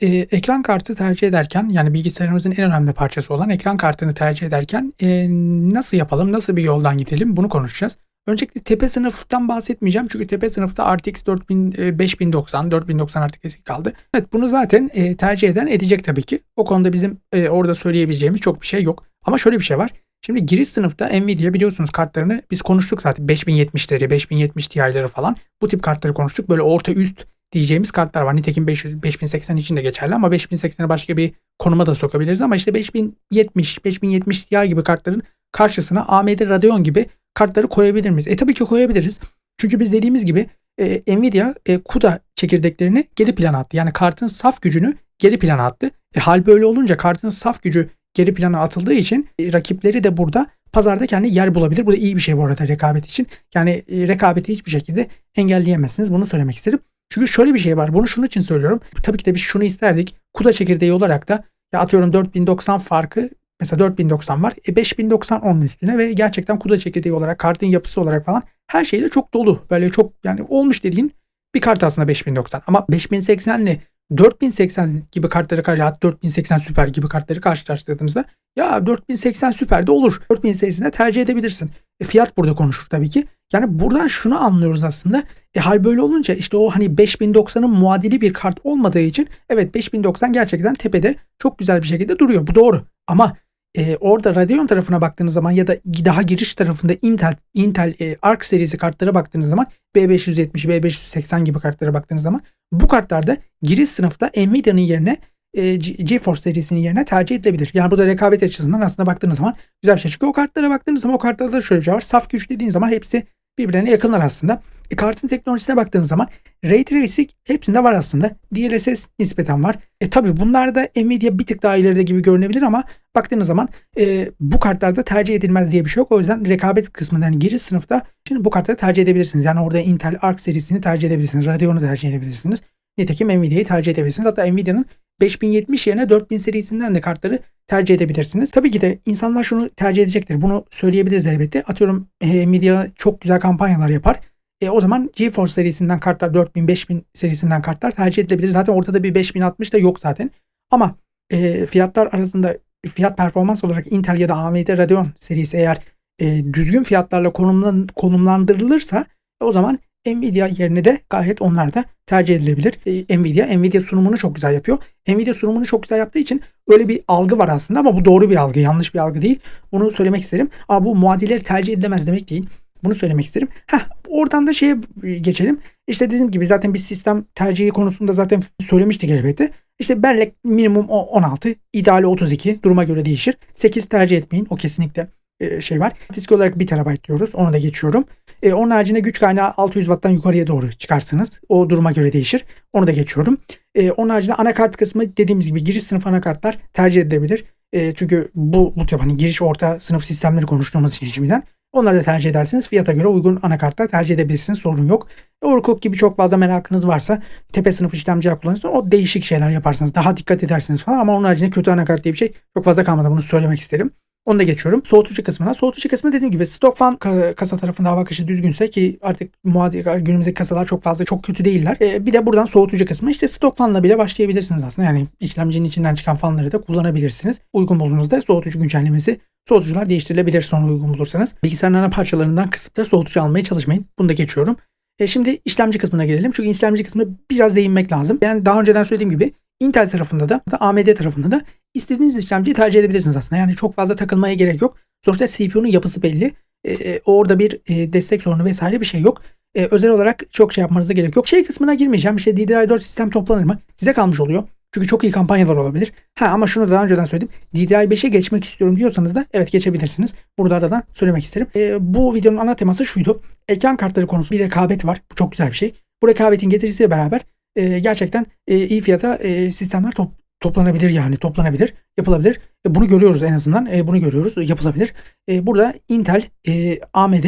Ee, ekran kartı tercih ederken yani bilgisayarımızın en önemli parçası olan ekran kartını tercih ederken e, nasıl yapalım, nasıl bir yoldan gidelim bunu konuşacağız. Öncelikle tepe sınıftan bahsetmeyeceğim çünkü tepe sınıfta RTX 4000, e, 5090, 4090 artık eski kaldı. Evet bunu zaten e, tercih eden edecek tabii ki. O konuda bizim e, orada söyleyebileceğimiz çok bir şey yok. Ama şöyle bir şey var. Şimdi giriş sınıfta Nvidia biliyorsunuz kartlarını biz konuştuk zaten 5070'leri, 5070 Ti'leri falan bu tip kartları konuştuk. Böyle orta üst diyeceğimiz kartlar var. Nitekim 500, 5080 için de geçerli ama 5080'i başka bir konuma da sokabiliriz ama işte 5070, 5070 Ti gibi kartların karşısına AMD Radeon gibi kartları koyabilir miyiz? E tabii ki koyabiliriz. Çünkü biz dediğimiz gibi e, Nvidia e, CUDA çekirdeklerini geri plana attı. Yani kartın saf gücünü geri plana attı. E, hal böyle olunca kartın saf gücü geri plana atıldığı için e, rakipleri de burada pazarda kendi yer bulabilir. Bu da iyi bir şey bu arada rekabet için. Yani e, rekabeti hiçbir şekilde engelleyemezsiniz. Bunu söylemek isterim. Çünkü şöyle bir şey var. Bunu şunun için söylüyorum. Tabii ki de biz şunu isterdik. CUDA çekirdeği olarak da ya atıyorum 4090 farkı mesela 4090 var. E 5090 onun üstüne ve gerçekten CUDA çekirdeği olarak kartın yapısı olarak falan her şeyle çok dolu. Böyle çok yani olmuş dediğin bir kart aslında 5090. Ama 5080 ile 4080 gibi kartları karşı 4080 süper gibi kartları karşılaştırdığınızda ya 4080 süper de olur. 4080'de tercih edebilirsin. E, fiyat burada konuşur tabii ki. Yani buradan şunu anlıyoruz aslında. E, hal böyle olunca işte o hani 5090'ın muadili bir kart olmadığı için evet 5090 gerçekten tepede çok güzel bir şekilde duruyor. Bu doğru. Ama e, orada Radeon tarafına baktığınız zaman ya da daha giriş tarafında Intel Intel e, Arc serisi kartlara baktığınız zaman B570, B580 gibi kartlara baktığınız zaman bu kartlarda giriş sınıfta Nvidia'nın yerine e, GeForce serisinin yerine tercih edilebilir. Yani burada rekabet açısından aslında baktığınız zaman güzel bir şey. Çünkü o kartlara baktığınız zaman o kartlarda şöyle bir şey var. Saf güç dediğiniz zaman hepsi birbirlerine yakınlar aslında. E, kartın teknolojisine baktığınız zaman Ray Tracing hepsinde var aslında. DLSS nispeten var. E tabi bunlarda Nvidia bir tık daha ileride gibi görünebilir ama baktığınız zaman e, bu kartlarda tercih edilmez diye bir şey yok. O yüzden rekabet kısmından giriş sınıfta şimdi bu kartları tercih edebilirsiniz. Yani orada Intel Arc serisini tercih edebilirsiniz. Radeon'u tercih edebilirsiniz. Nitekim Nvidia'yı tercih edebilirsiniz. Hatta Nvidia'nın 5070 yerine 4000 serisinden de kartları tercih edebilirsiniz. Tabii ki de insanlar şunu tercih edecektir. Bunu söyleyebiliriz elbette. Atıyorum Nvidia çok güzel kampanyalar yapar. E, o zaman GeForce serisinden kartlar 4000 5000 serisinden kartlar tercih edilebilir. Zaten ortada bir 5060 da yok zaten. Ama e, fiyatlar arasında fiyat performans olarak Intel ya da AMD Radeon serisi eğer e, düzgün fiyatlarla konumlan, konumlandırılırsa o zaman Nvidia yerine de gayet onlar da tercih edilebilir. E, Nvidia, Nvidia sunumunu çok güzel yapıyor. Nvidia sunumunu çok güzel yaptığı için öyle bir algı var aslında ama bu doğru bir algı, yanlış bir algı değil. Bunu söylemek isterim. Ama bu muadilleri tercih edilemez demek değil. Bunu söylemek isterim. Heh, oradan da şeye geçelim. İşte dediğim gibi zaten bir sistem tercihi konusunda zaten söylemiştik elbette. İşte bellek minimum 16, ideali 32. Duruma göre değişir. 8 tercih etmeyin. O kesinlikle e, şey var. Disk olarak 1 TB diyoruz. Onu da geçiyorum. E, onun haricinde güç kaynağı 600 Watt'tan yukarıya doğru çıkarsınız. O duruma göre değişir. Onu da geçiyorum. E, onun haricinde anakart kısmı dediğimiz gibi giriş sınıf anakartlar tercih edilebilir. E, çünkü bu, bu tip hani giriş orta sınıf sistemleri konuştuğumuz için şimdiden Onları da tercih edersiniz. Fiyata göre uygun anakartlar tercih edebilirsiniz. Sorun yok. Overclock gibi çok fazla merakınız varsa tepe sınıf işlemciler kullanırsınız. O değişik şeyler yaparsınız. Daha dikkat edersiniz falan ama onun haricinde kötü anakart diye bir şey çok fazla kalmadı. Bunu söylemek isterim. Onu da geçiyorum. Soğutucu kısmına. Soğutucu kısmı dediğim gibi stok fan kasa tarafında hava akışı düzgünse ki artık muadil günümüzdeki kasalar çok fazla çok kötü değiller. Ee, bir de buradan soğutucu kısmı işte stok fanla bile başlayabilirsiniz aslında. Yani işlemcinin içinden çıkan fanları da kullanabilirsiniz. Uygun bulduğunuzda soğutucu güncellemesi Soğutucular değiştirilebilir sonra uygun bulursanız. Bilgisayarın ana parçalarından kısıp da soğutucu almaya çalışmayın. Bunu da geçiyorum. E şimdi işlemci kısmına gelelim. Çünkü işlemci kısmına biraz değinmek lazım. Yani daha önceden söylediğim gibi Intel tarafında da, da AMD tarafında da istediğiniz işlemciyi tercih edebilirsiniz aslında. Yani çok fazla takılmaya gerek yok. Sonuçta CPU'nun yapısı belli. Ee, orada bir e, destek sorunu vesaire bir şey yok. Ee, özel olarak çok şey yapmanıza gerek yok. Şey kısmına girmeyeceğim. İşte DDR4 sistem toplanır mı? Size kalmış oluyor. Çünkü çok iyi kampanyalar olabilir. Ha ama şunu daha önceden söyledim. DDR5'e geçmek istiyorum diyorsanız da evet geçebilirsiniz. Burada aradan söylemek isterim. Ee, bu videonun ana teması şuydu. Ekran kartları konusunda bir rekabet var. Bu çok güzel bir şey. Bu rekabetin getirisiyle beraber e, gerçekten e, iyi fiyata e, sistemler top, toplanabilir yani toplanabilir, yapılabilir. E, bunu görüyoruz en azından. E, bunu görüyoruz, yapılabilir. E, burada Intel, e, AMD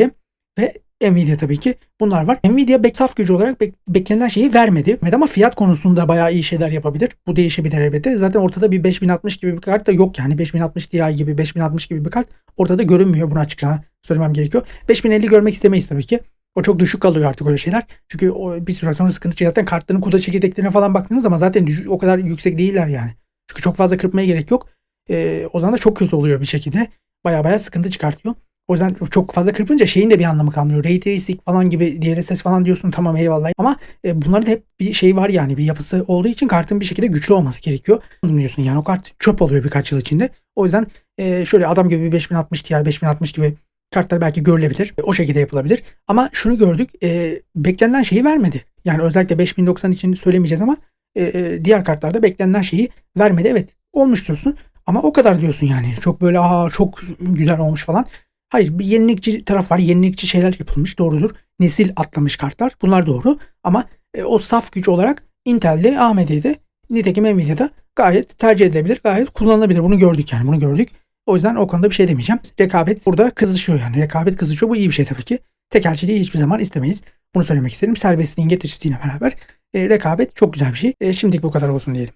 ve Nvidia tabii ki bunlar var. Nvidia saf gücü olarak bek, beklenen şeyi vermedi. Ama fiyat konusunda bayağı iyi şeyler yapabilir. Bu değişebilir elbette. Zaten ortada bir 5060 gibi bir kart da yok yani. 5060 Ti gibi 5060 gibi bir kart ortada görünmüyor. Bunu açıkça söylemem gerekiyor. 5050 görmek istemeyiz tabii ki. O çok düşük kalıyor artık öyle şeyler. Çünkü o bir süre sonra sıkıntı çıkıyor. Zaten kartların kuda çekirdeklerine falan baktığınız zaman zaten düşük, o kadar yüksek değiller yani. Çünkü çok fazla kırpmaya gerek yok. Ee, o zaman da çok kötü oluyor bir şekilde. Baya baya sıkıntı çıkartıyor. O yüzden çok fazla kırpınca şeyin de bir anlamı kalmıyor. Ray tracing falan gibi DLSS falan diyorsun tamam eyvallah. Ama e, bunların hep bir şey var yani bir yapısı olduğu için kartın bir şekilde güçlü olması gerekiyor. Diyorsun yani o kart çöp oluyor birkaç yıl içinde. O yüzden e, şöyle adam gibi bir 5060 Ti 5060 gibi kartlar belki görülebilir. O şekilde yapılabilir. Ama şunu gördük. E, beklenilen şeyi vermedi. Yani özellikle 5090 için söylemeyeceğiz ama e, e, diğer kartlarda beklenilen şeyi vermedi. Evet olmuş diyorsun. Ama o kadar diyorsun yani. Çok böyle aa çok güzel olmuş falan. Hayır bir yenilikçi taraf var. Yenilikçi şeyler yapılmış. Doğrudur. Nesil atlamış kartlar. Bunlar doğru. Ama e, o saf güç olarak Intel'de, AMD'de, nitekim Nvidia'da gayet tercih edilebilir. Gayet kullanılabilir. Bunu gördük yani. Bunu gördük. O yüzden o konuda bir şey demeyeceğim. Rekabet burada kızışıyor yani. Rekabet kızışıyor. Bu iyi bir şey tabii ki. Tekelciliği hiçbir zaman istemeyiz. Bunu söylemek istedim. Serbestliğin getirisiyle beraber e, rekabet çok güzel bir şey. E, şimdilik bu kadar olsun diyelim.